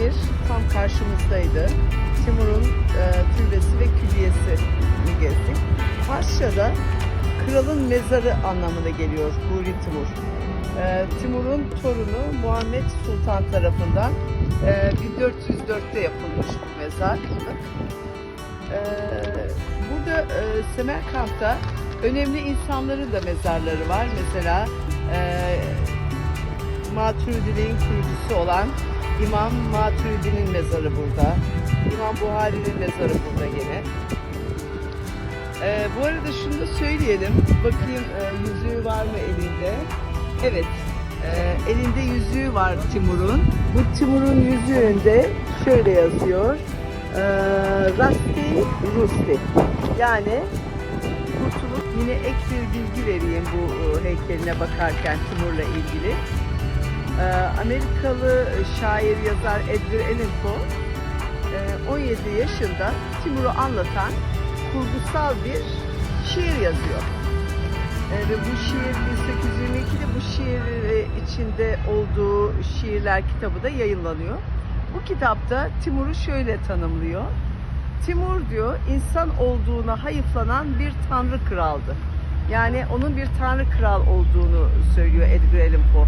Nuri Emir tam karşımızdaydı. Timur'un e, türbesi ve külliyesi gezdik. Farsça'da kralın mezarı anlamına geliyor Huri Timur. E, Timur'un torunu Muhammed Sultan tarafından e, 1404'te yapılmış bu mezar. E, burada e, Semerkant'ta önemli insanların da mezarları var. Mesela e, Maturidi'nin kurucusu olan İmam Maturidi'nin mezarı burada. İmam Buhari'nin mezarı burada gene. Ee, bu arada şunu da söyleyelim. Bakayım e, yüzüğü var mı elinde? Evet. e, elinde yüzüğü var Timur'un. Bu Timur'un yüzüğünde şöyle yazıyor. E, Rasti Rusti. Yani kurtulup yine ek bir bilgi vereyim bu e, heykeline bakarken Timur'la ilgili. Amerikalı şair yazar Edgar Allan Poe e, 17 yaşında Timur'u anlatan kurgusal bir şiir yazıyor. E, Ve bu şiir 1822'de bu şiir e, içinde olduğu şiirler kitabı da yayınlanıyor. Bu kitapta Timur'u şöyle tanımlıyor. Timur diyor insan olduğuna hayıflanan bir tanrı kraldı. Yani onun bir tanrı kral olduğunu söylüyor Edgar Allan Poe.